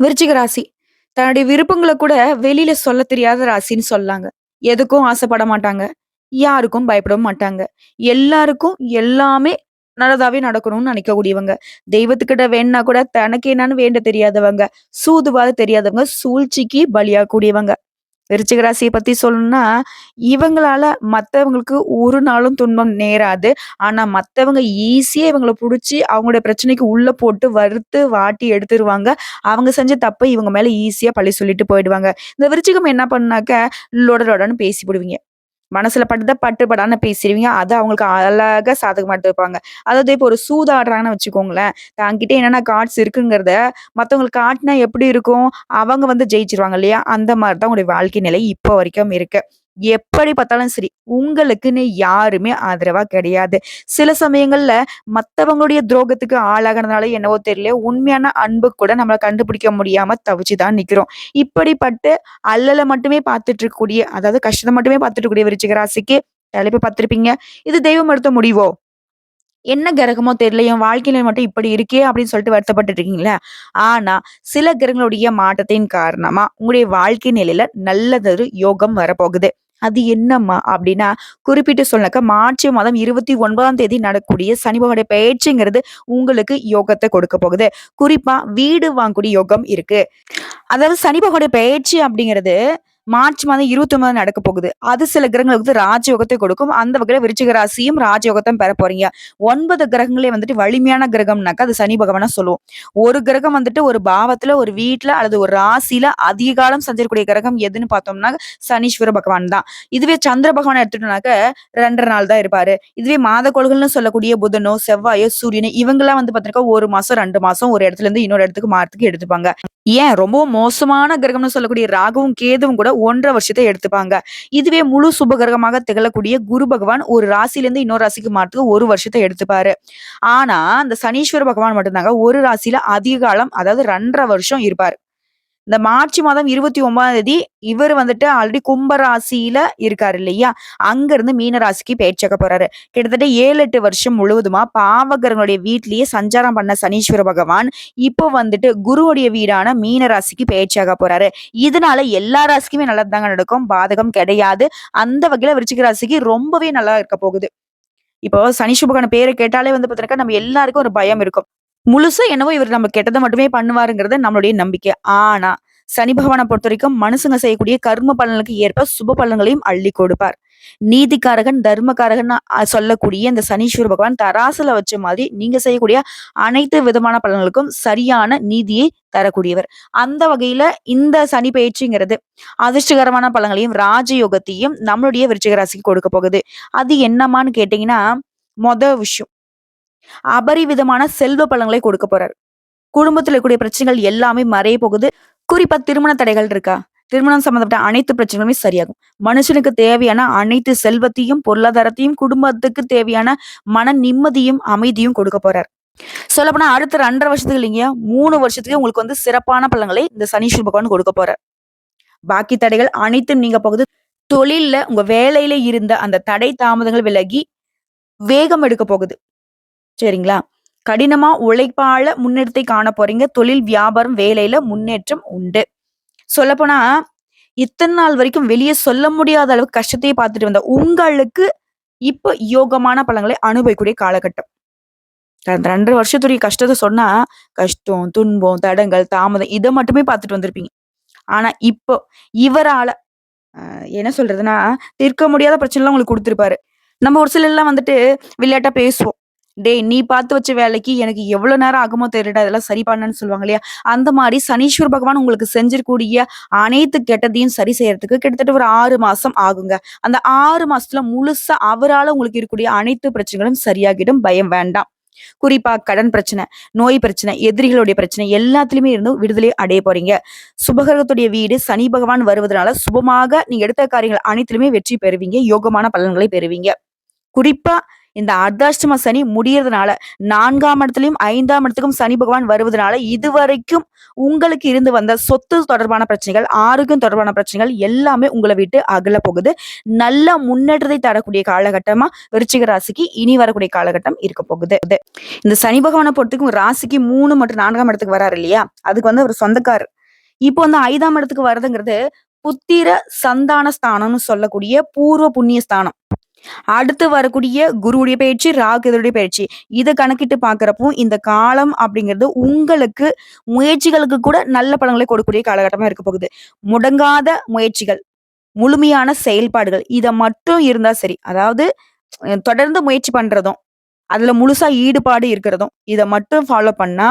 விருச்சிக ராசி. தன்னுடைய விருப்பங்கள கூட வெளியில சொல்ல தெரியாத ராசின்னு சொல்லாங்க எதுக்கும் ஆசைப்பட மாட்டாங்க. யாருக்கும் பயப்படவும் மாட்டாங்க. எல்லாருக்கும் எல்லாமே நல்லதாவே நடக்கணும்னு நினைக்கக்கூடியவங்க. தெய்வத்துக்கிட்ட வேணா கூட தனக்கு என்னன்னு வேண்ட தெரியாதவங்க. சூதுவாத தெரியாதவங்க. சூழ்ச்சிக்கு பலியாகக்கூடியவங்க. விருச்சிக ராசியை பத்தி சொல்லணும்னா, இவங்களால மற்றவங்களுக்கு ஒரு நாளும் துன்பம் நேராது. ஆனா மற்றவங்க ஈஸியா இவங்கள பிடிச்சி அவங்களுடைய பிரச்சனைக்கு உள்ள போட்டு வறுத்து, வாட்டி எடுத்துருவாங்க. அவங்க செஞ்ச தப்பை இவங்க மேல ஈஸியா பழி சொல்லிட்டு போயிடுவாங்க. இந்த விருச்சிகம் என்ன பண்ணுனாக்க, லொட லொடன்னு போடுவீங்க மனசுல பட்டுத பட்டு படான்னு பேசிருவீங்க. அவங்களுக்கு அழகா சாதகமா எடுத்துப்பாங்க. அதாவது இப்போ ஒரு சூதாடுறாங்கன்னு வச்சுக்கோங்களேன். தன்கிட்ட என்னென்ன கார்ட்ஸ் இருக்குங்கிறத மத்தவங்களுக்கு காட்டினா எப்படி இருக்கும்? அவங்க வந்து ஜெயிச்சிருவாங்க இல்லையா? அந்த மாதிரி தான் உங்களுடைய வாழ்க்கை நிலை இப்போ வரைக்கும் இருக்கு. எப்படி பார்த்தாலும் சரி, உங்களுக்குன்னு யாருமே ஆதரவா கிடையாது. சில சமயங்கள்ல மத்தவங்களுடைய துரோகத்துக்கு ஆளாகுனதுனால என்னவோ தெரியல, உண்மையான அன்பு கூட நம்மள கண்டுபிடிக்க முடியாம தவிச்சுதான் நிக்கிறோம். இப்படிப்பட்டு அல்லல மட்டுமே பார்த்துட்டு இருக்கக்கூடிய அதாவது கஷ்டத்தை மட்டுமே பார்த்துட்டு இருக்கக்கூடிய விருச்சிக ராசிக்கு தலைப்பு பார்த்திருப்பீங்க. இது தெய்வம் எடுத்த முடிவோ? என்ன கிரகமோ தெரியல. என் வாழ்க்கையில மட்டும் இப்படி இருக்கே! அப்படின்னு சொல்லிட்டு வருத்தப்பட்டு இருக்கீங்களா? ஆனா, சில கிரகங்களுடைய மாற்றத்தின் காரணமா உங்களுடைய வாழ்க்கை நிலையில நல்லதொரு யோகம் வரப்போகுது. அது என்னம்மா? அப்படின்னா, குறிப்பிட்டு சொல்லனாக்கா மார்ச் மாதம் 29ஆம் தேதி நடக்கக்கூடிய சனி பயிற்சிங்கிறது உங்களுக்கு யோகத்தை கொடுக்க போகுது. குறிப்பா வீடு வாங்கக்கூடிய யோகம் இருக்கு. அதாவது சனிபகுடைய பயிற்சி அப்படிங்கிறது மார்ச் மாதம் 29 நடக்க போகுது. அது சில கிரகங்களுக்கு வந்து ராஜயோகத்தை கொடுக்கும். அந்த வகையில விருச்சிக ராசியும் ராஜயோகத்த பெற போறீங்க. ஒன்பது கிரகங்களே வந்துட்டு வலிமையான கிரகம்னாக்கா அது சனி பகவானா சொல்லுவோம். ஒரு கிரகம் வந்துட்டு ஒரு பாவத்துல, ஒரு வீட்டுல அல்லது ஒரு ராசியில அதிக காலம் கிரகம் எதுன்னு பார்த்தோம்னா, சனீஸ்வர பகவான் தான். இதுவே சந்திர பகவான் எடுத்துட்டோம்னாக்க 2 1/2 நாள் தான் இருப்பாரு. இதுவே மாதக்கோள்கள்னு சொல்லக்கூடிய புதனோ, செவ்வாயோ, சூரியனோ இவங்கெல்லாம் வந்து பார்த்தீங்கன்னா ஒரு மாசம், ரெண்டு மாசம் ஒரு இடத்துல இருந்து இன்னொரு இடத்துக்கு மாறத்துக்கு எடுத்துப்பாங்க. ஏன் ரொம்ப மோசமான கிரகம்னு சொல்லக்கூடிய ராகுவும், கேதுவும் கூட ஒன்றரை வருஷத்தை எடுத்துப்பாங்க. இதுவே முழு சுப கிரகமாக திகழக்கூடிய குரு பகவான் ஒரு ராசியிலேருந்து இன்னொரு ராசிக்கு மாறத்துக்கு ஒரு வருஷத்தை எடுத்துப்பாரு. ஆனா, அந்த சனீஸ்வர பகவான் மட்டும் தாங்க ஒரு ராசியில அதிக காலம் அதாவது 2 1/2 வருஷம் இருப்பாரு. இந்த மார்ச் மாதம் 29ஆம் தேதி இவர் வந்துட்டு ஆல்ரெடி கும்பராசியில இருக்காரு இல்லையா? அங்க இருந்து மீனராசிக்கு பெயர்ச்சியாக போறாரு. கிட்டத்தட்ட 7, 8 வருஷம் முழுவதுமா பாவகிரங்களுடைய வீட்லயே சஞ்சாரம் பண்ண சனீஸ்வர பகவான், இப்போ வந்துட்டு குருவுடைய வீடான மீனராசிக்கு பேச்சாக போறாரு. இதனால எல்லா ராசிக்குமே நல்லது தாங்க நடக்கும். பாதகம் கிடையாது. அந்த வகையில விருச்சிக ராசிக்கு ரொம்பவே நல்லா இருக்க போகுது. இப்போ சனி பகவான் பேரை கேட்டாலே வந்து பார்த்தீங்கன்னாக்கா, நம்ம எல்லாருக்கும் ஒரு பயம் இருக்கும். முழுசா என்னவோ இவர் நம்ம கெட்டதை மட்டுமே பண்ணுவாருங்கிறது நம்மளுடைய நம்பிக்கை. ஆனா, சனி பகவான பொறுத்தவரைக்கும் மனுஷங்க செய்யக்கூடிய கர்ம பலனுக்கு ஏற்ப சுப பலன்களையும் அள்ளி கொடுப்பார். நீதிக்காரகன், தர்மக்காரகன் சொல்லக்கூடிய இந்த சனீஸ்வர பகவான் தராசுல வச்ச மாதிரி நீங்க செய்யக்கூடிய அனைத்து விதமான பலன்களுக்கும் சரியான நீதியை தரக்கூடியவர். அந்த வகையில இந்த சனி பயிற்சிங்கிறது அதிர்ஷ்டகரமான பலன்களையும், ராஜயோகத்தையும் நம்மளுடைய விருச்சிக ராசிக்கு கொடுக்க போகுது. அது என்னமான்னு கேட்டீங்கன்னா, மொத விஷயம். அபரிவிதமான செல்வ பழங்களை கொடுக்க போறாரு. குடும்பத்துல இருக்கக்கூடிய பிரச்சனைகள் எல்லாமே மறைய போகுது. குறிப்பா திருமண தடைகள் இருக்கா? திருமணம் சம்பந்தப்பட்ட அனைத்து பிரச்சனைகளுமே சரியாகும். மனுஷனுக்கு தேவையான அனைத்து செல்வத்தையும், பொருளாதாரத்தையும், குடும்பத்துக்கு தேவையான மன நிம்மதியும், அமைதியும் கொடுக்க போறார். சொல்லப்போனா அடுத்த 2 1/2 வருஷத்துக்கு இல்லைங்க, மூணு வருஷத்துக்கு உங்களுக்கு வந்து சிறப்பான பலன்களை இந்த சனீஸ்வர பகவான் கொடுக்க போறார். பாக்கி தடைகள் அனைத்தும் நீங்க போகுது. தொழில்ல உங்க வேலையில இருந்த அந்த தடை தாமதங்கள் விலகி, வேகம் எடுக்க போகுது. சரிங்களா? கடினமா உழைப்பால முன்னேற்றத்தை காண போறீங்க. தொழில், வியாபாரம், வேலையில முன்னேற்றம் உண்டு. சொல்லப்போனா, இத்தனை நாள் வரைக்கும் வெளியே சொல்ல முடியாத அளவுக்கு கஷ்டத்தையே பார்த்துட்டு வந்த உங்களுக்கு, இப்ப யோகமான பழங்களை அனுபவிக்கக்கூடிய காலகட்டம். கடந்த 2 1/2 வருஷத்துடைய கஷ்டத்தை சொன்னா, கஷ்டம், துன்பம், தடங்கள் தாமதம் இதை மட்டுமே பார்த்துட்டு வந்திருப்பீங்க. ஆனா இப்போ இவரால என்ன சொல்றதுன்னா, தீர்க்க முடியாத பிரச்சனைலாம் உங்களுக்கு கொடுத்துருப்பாரு நம்ம ஒரு சிலர்லாம் வந்துட்டு விளையாட்டா பேசுவோம். "டேய் நீ பார்த்து வச்ச வேலைக்கு எனக்கு எவ்வளோ நேரம் ஆகுமோ தெரியல அதெல்லாம் சரி பண்ணன்னு" சொல்லுவாங்க இல்லையா? அந்த மாதிரி சனீஸ்வர் பகவான் உங்களுக்கு செஞ்சிருக்கூடிய அனைத்து கெட்டதையும் சரி செய்யறதுக்கு கிட்டத்தட்ட ஒரு ஆறு மாசம் ஆகுங்க. அந்த ஆறு மாசத்துல முழுசா அவரால உங்களுக்கு இருக்கக்கூடிய அனைத்து பிரச்சனைகளும் சரியாகிடும். பயம் வேண்டாம். குறிப்பா கடன் பிரச்சனை, நோய் பிரச்சனை, எதிரிகளுடைய பிரச்சனை எல்லாத்துலயுமே இருந்து விடுதலை அடைய போறீங்க. சுபகிரகத்துடைய வீடு சனி பகவான் வருவதனால சுபமாக நீங்க எடுத்த காரியங்கள் அனைத்திலுமே வெற்றி பெறுவீங்க. யோகமான பலன்களை பெறுவீங்க. குறிப்பா இந்த அர்த்தாஷ்டம சனி முடியறதுனால நான்காம் இடத்துலயும் ஐந்தாம் இடத்துக்கும் சனி பகவான் வருவதனால இதுவரைக்கும் உங்களுக்கு இருந்து வந்த சொத்து தொடர்பான பிரச்சனைகள் ஆரோக்கியம் தொடர்பான பிரச்சனைகள் எல்லாமே உங்களை விட்டு அகல போகுது. நல்ல முன்னேற்றத்தை தரக்கூடிய காலகட்டமா விருச்சிக ராசிக்கு இனி வரக்கூடிய காலகட்டம் இருக்க போகுது. இந்த சனி பகவானை பொறுத்துக்கும் ராசிக்கு மூணு மற்றும் நான்காம் இடத்துக்கு வராரு இல்லையா? அதுக்கு வந்து அவர் சொந்தக்காரர். இப்போ வந்து ஐந்தாம் இடத்துக்கு வர்றதுங்கிறது புத்திர சந்தான ஸ்தானம்னு சொல்லக்கூடிய பூர்வ புண்ணிய ஸ்தானம். அடுத்து வரக்கூடிய குருவுடைய பயிற்சி ராகுடைய பயிற்சி. இதை கணக்கிட்டு பாக்குறப்போ இந்த காலம் அப்படிங்கிறது உங்களுக்கு முயற்சிகளுக்கு கூட நல்ல பலன்களை கொடுக்கக்கூடிய காலகட்டமா இருக்க போகுது. முடங்காத முயற்சிகள் முழுமையான செயல்பாடுகள் இதை மட்டும் இருந்தா சரி. அதாவது தொடர்ந்து முயற்சி பண்றதும் அதுல முழுசா ஈடுபாடு இருக்கிறதும் இதை மட்டும் ஃபாலோ பண்ணா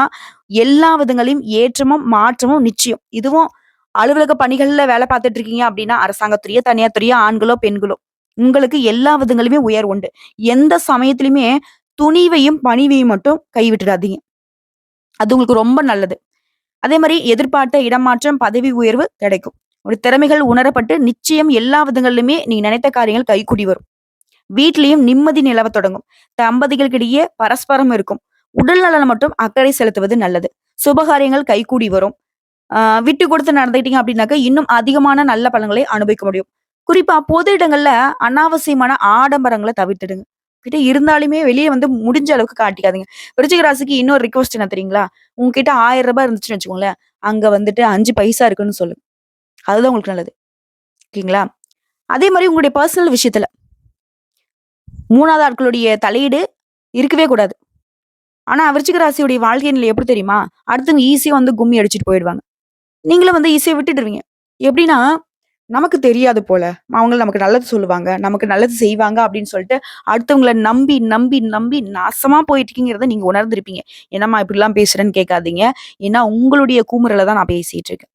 எல்லா விதங்களையும் ஏற்றமும் மாற்றமும் நிச்சயம். இதுவும் அலுவலக பணிகள்ல வேலை பார்த்துட்டு இருக்கீங்க அப்படின்னா அரசாங்கத்துறையோ தனியார் துறையோ ஆண்களோ பெண்களோ உங்களுக்கு எல்லா விதங்களுமே உயர் உண்டு. எந்த சமயத்திலுமே துணிவையும் பணிவையும் மட்டும் கைவிட்டுடாதீங்க. அது உங்களுக்கு ரொம்ப நல்லது. அதே மாதிரி எதிர்பார்த்த இடமாற்றம் பதவி உயர்வு கிடைக்கும். ஒரு திறமைகள் உணரப்பட்டு நிச்சயம் எல்லா விதங்களிலுமே நீங்க நினைத்த காரியங்கள் கைகூடி வரும். வீட்லயும் நிம்மதி நிலவ தொடங்கும். தம்பதிகளுக்கிடையே பரஸ்பரம் இருக்கும். உடல் நலன் மட்டும் அக்கறை செலுத்துவது நல்லது. சுபகாரியங்கள் கைகூடி வரும். ஆஹ் விட்டு கொடுத்து நடந்துக்கிட்டீங்க அப்படின்னாக்க இன்னும் அதிகமான நல்ல பலன்களை அனுபவிக்க முடியும். குறிப்பா பொது இடங்கள்ல அனாவசியமான ஆடம்பரங்களை தவிர்த்துடுங்க. கிட்ட இருந்தாலுமே வெளியே வந்து முடிஞ்ச அளவுக்கு காட்டிக்காதீங்க. விருச்சிக ராசிக்கு இன்னொரு ரிக்வஸ்ட் என்ன தெரியுங்களா? உங்ககிட்ட ஆயிரம் ரூபாய் இருந்துச்சுன்னு வச்சுக்கோங்களேன். அங்க வந்துட்டு அஞ்சு பைசா இருக்குன்னு சொல்லுங்க அதுதான் உங்களுக்கு நல்லது. ஓகேங்களா? அதே மாதிரி உங்களுடைய பர்சனல் விஷயத்துல மூணாவது ஆட்களுடைய தலையீடு இருக்கவே கூடாது. ஆனா விருச்சிக ராசியுடைய வாழ்க்கை நிலை எப்படி தெரியுமா? அடுத்தவங்க ஈஸியா வந்து கும்மி அடிச்சுட்டு போயிடுவாங்க. நீங்களும் வந்து ஈஸியா விட்டுடுவீங்க. எப்படின்னா நமக்கு தெரியாது போல. அவங்க நமக்கு நல்லது சொல்லுவாங்க நமக்கு நல்லது செய்வாங்க அப்படின்னு சொல்லிட்டு அடுத்தவங்களை நம்பி நம்பி நம்பி நாசமா போயிட்டு இருக்கீங்கிறத நீங்க உணர்ந்திருப்பீங்க. என்னம்மா இப்படிலாம் பேசுறேன்னு கேட்காதீங்க. ஏன்னா உங்களுடைய கூமுறையில தான் நான் பேசிட்டு இருக்கேன்.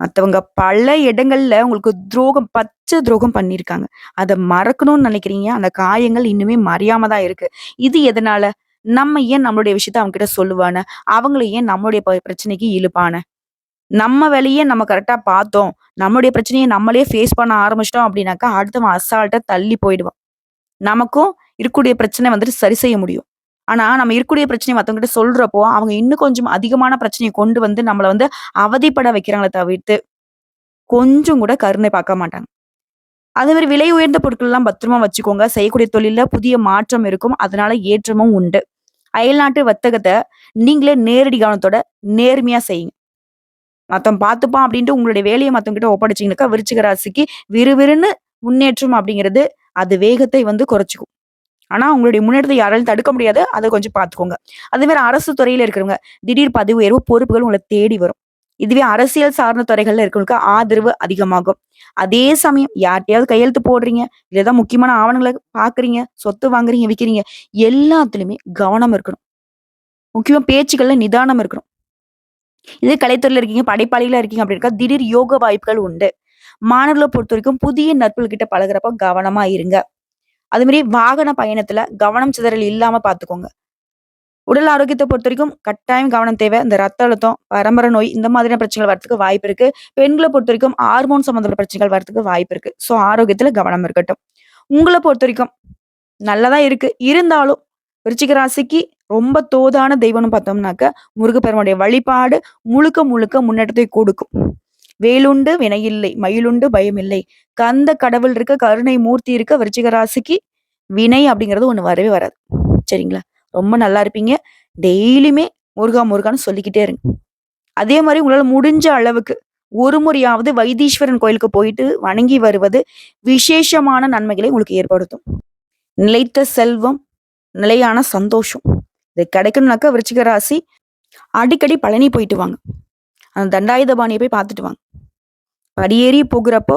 மற்றவங்க பல இடங்கள்ல உங்களுக்கு துரோகம் பச்சை துரோகம் பண்ணியிருக்காங்க. அதை மறக்கணும்னு நினைக்கிறீங்க. அந்த காயங்கள் இன்னுமே மறையாம தான் இருக்கு. இது எதனால? நம்ம ஏன் நம்மளுடைய விஷயத்த அவங்க கிட்ட சொல்லுவான? அவங்கள ஏன் நம்மளுடைய பிரச்சனைக்கு இழுப்பான? நம்ம வேலையே நம்ம கரெக்டாக பார்த்தோம். நம்மளுடைய பிரச்சனையை நம்மளே ஃபேஸ் பண்ண ஆரம்பிச்சிட்டோம் அப்படின்னாக்கா அடுத்தவன் அசால்ட்டாக தள்ளி போயிடுவான். நமக்கும் இருக்கக்கூடிய பிரச்சனை வந்துட்டு சரி செய்ய முடியும். ஆனா நம்ம இருக்கக்கூடிய பிரச்சனையை மற்றவங்ககிட்ட சொல்றப்போ அவங்க இன்னும் கொஞ்சம் அதிகமான பிரச்சனையை கொண்டு வந்து நம்மளை வந்து அவதிப்பட வைக்கிறாங்களே தவிர்த்து கொஞ்சம் கூட கருணை பார்க்க மாட்டாங்க. அதே மாதிரி விலை உயர்ந்த பொருட்கள்லாம் பத்திரமா வச்சுக்கோங்க. செய்யக்கூடிய தொழில புதிய மாற்றம் இருக்கும். அதனால ஏற்றமும் உண்டு. அயல்நாட்டு வர்த்தகத்தை நீங்களே நேரடி கவனத்தோட நேர்மையா செய்யுங்க. மத்தவன் பார்த்துப்பான் அப்படின்ட்டு உங்களுடைய வேலையை மத்தவங்கிட்ட ஒப்படைச்சிங்கனாக்கா விருச்சிக ராசிக்கு விறுவிறுன்னு முன்னேற்றம் அப்படிங்கிறது அது வேகத்தை வந்து குறைச்சிக்கும். ஆனா உங்களுடைய முன்னேற்றத்தை யாராலும் தடுக்க முடியாது. அதை கொஞ்சம் பார்த்துக்கோங்க அதே மாதிரி அரசு துறையில இருக்கிறவங்க திடீர் பதவி உயர்வு பொறுப்புகள் உங்களை தேடி வரும். இதுவே அரசியல் சார்ந்த துறைகள்ல இருக்கிறவங்களுக்கு ஆதரவு அதிகமாகும். அதே சமயம் யார்கிட்டயாவது கையெழுத்து போடுறீங்க இல்லதான் முக்கியமான ஆவணங்களை பாக்குறீங்க சொத்து வாங்குறீங்க விற்கிறீங்க எல்லாத்துலயுமே கவனம் இருக்கணும். முக்கியமா பேச்சுக்கள்ல நிதானம் இருக்கணும். இதே கலைத்துறையில் இருக்கீங்க படைப்பாளிகளாக இருக்கீங்க அப்படின்னா திடீர் யோக வாய்ப்புகள் உண்டு. மாணவர்களை பொறுத்த வரைக்கும் புதிய நட்புகள் கிட்ட பழகுறப்ப கவனமா இருங்க. அது மாதிரி வாகன பயணத்துல கவனம் சிதறல் இல்லாம பாத்துக்கோங்க. உடல் ஆரோக்கியத்தை பொறுத்த வரைக்கும் கட்டாயம் கவனம் தேவை. இந்த ரத்த அழுத்தம் பரம்பரை நோய் இந்த மாதிரியான பிரச்சனைகள் வரதுக்கு வாய்ப்பு இருக்கு. பெண்களை பொறுத்த வரைக்கும் ஹார்மோன் சம்மந்தப்பட்ட பிரச்சனைகள் வரதுக்கு வாய்ப்பு இருக்கு. ஸோ ஆரோக்கியத்துல கவனம் இருக்கட்டும். உங்களை பொறுத்த வரைக்கும் நல்லதா இருக்கு. இருந்தாலும் விருச்சிக ராசிக்கு ரொம்ப தோதான தெய்வம்னு பார்த்தோம்னாக்க முருகப்பெருமானுடைய வழிபாடு முழுக்க முழுக்க முன்னேற்றத்தை கொடுக்கும். வேலுண்டு வினையில்லை மயிலுண்டு பயம் இல்லை கந்த கடவுள் இருக்க கருணை மூர்த்தி இருக்க விருச்சிகராசிக்கு வினை அப்படிங்கிறது ஒன்று வரவே வராது. சரிங்களா? ரொம்ப நல்லா இருப்பீங்க. டெய்லியுமே முருகா முருகான்னு சொல்லிக்கிட்டே இருங்க. அதே மாதிரி உங்களால் முடிஞ்ச அளவுக்கு ஒரு முறையாவது வைத்தீஸ்வரன் கோயிலுக்கு போயிட்டு வணங்கி வருவது விசேஷமான நன்மைகளை உங்களுக்கு ஏற்படுத்தும். நிலைத்த செல்வம் நிலையான சந்தோஷம். இது கிடைக்கணும்னாக்கா விருச்சிக ராசி அடிக்கடி பழனி போயிட்டு வாங்க. அந்த தண்டாயுதபாணியை போய் பார்த்துட்டு வாங்க. படியேறி போகிறப்போ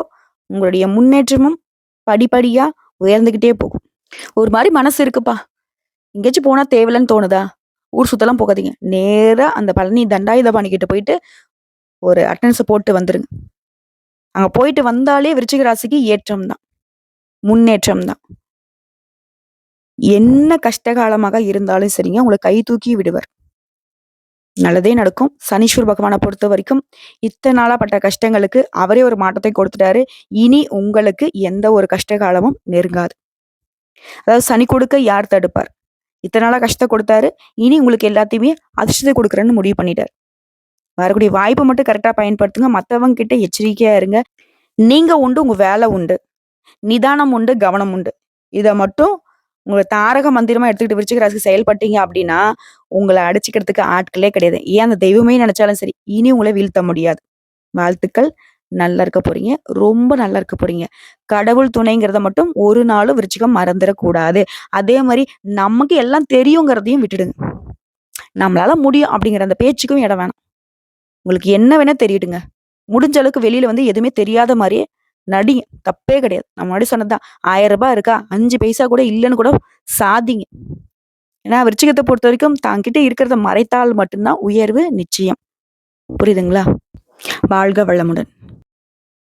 உங்களுடைய முன்னேற்றமும் படிப்படியா உயர்ந்துகிட்டே போகும். ஒரு மாதிரி மனசு இருக்குப்பா. எங்கேயாச்சும் போனா தேவையில்லைன்னு தோணுதா? ஊர் சுத்தலாம் போகாதீங்க. நேரா அந்த பழனி தண்டாயுதபாணி கிட்ட போயிட்டு ஒரு அட்டன்ஸை போட்டு வந்துருங்க. அங்க போயிட்டு வந்தாலே விருச்சிக ராசிக்கு ஏற்றம் தான் முன்னேற்றம் தான் என்ன கஷ்டகாலமாக இருந்தாலும் சரிங்க உங்களை கை தூக்கி விடுவர். நல்லதே நடக்கும். சனீஸ்வர் பகவானை பொறுத்த வரைக்கும் இத்தனை நாளா பட்ட கஷ்டங்களுக்கு அவரே ஒரு மாற்றத்தை கொடுத்துட்டாரு. இனி உங்களுக்கு எந்த ஒரு கஷ்ட காலமும் நெருங்காது. அதாவது சனி கொடுக்க யார் தடுப்பார்? இத்தனை நாளா கஷ்டத்தை கொடுத்தாரு. இனி உங்களுக்கு எல்லாத்தையுமே அதிர்ஷ்டத்தை கொடுக்குறேன்னு முடிவு பண்ணிட்டார். வரக்கூடிய வாய்ப்பை மட்டும் கரெக்டாக பயன்படுத்துங்க. மற்றவங்க கிட்ட எச்சரிக்கையா இருங்க. நீங்க உண்டு உங்க வேலை உண்டு. நிதானம் உண்டு கவனம் உண்டு. இதை மட்டும் உங்களை தாரக மந்திரமா எடுத்துக்கிட்டு விருச்சிகராசி செயல்பட்டீங்க அப்படின்னா உங்களை அடிச்சுக்கிறதுக்கு ஆட்களே கிடையாது. ஏன் அந்த தெய்வமே நினைச்சாலும் சரி இனி உங்களை வீழ்த்த முடியாது. வாழ்த்துக்கள். நல்லா இருக்க போறீங்க. ரொம்ப நல்லா இருக்க போறீங்க. கடவுள் துணைங்கிறத மட்டும் ஒரு நாளும் விருச்சிகம் மறந்துடக்கூடாது. அதே மாதிரி நமக்கு எல்லாம் தெரியுங்கிறதையும் விட்டுடுங்க. நம்மளால முடியும் அப்படிங்கிற அந்த பேச்சுக்கும் இடம் வேணாம். உங்களுக்கு என்ன வேணா தெரியுடுங்க. முடிஞ்ச அளவுக்கு வெளியில வந்து எதுவுமே தெரியாத மாதிரியே நடிங்க தப்பே கிடையாது. நான் முன்னாடி சொன்னதுதான். ஆயிரம் ரூபாய் இருக்கா? அஞ்சு பைசா கூட இல்லைன்னு கூட சாதிங்க. ஏன்னா விருச்சிகத்தை பொறுத்த வரைக்கும் தாங்கிட்ட இருக்கிறத மறைத்தால் மட்டும்தான் உயர்வு நிச்சயம். புரியுதுங்களா? வாழ்க வளமுடன்.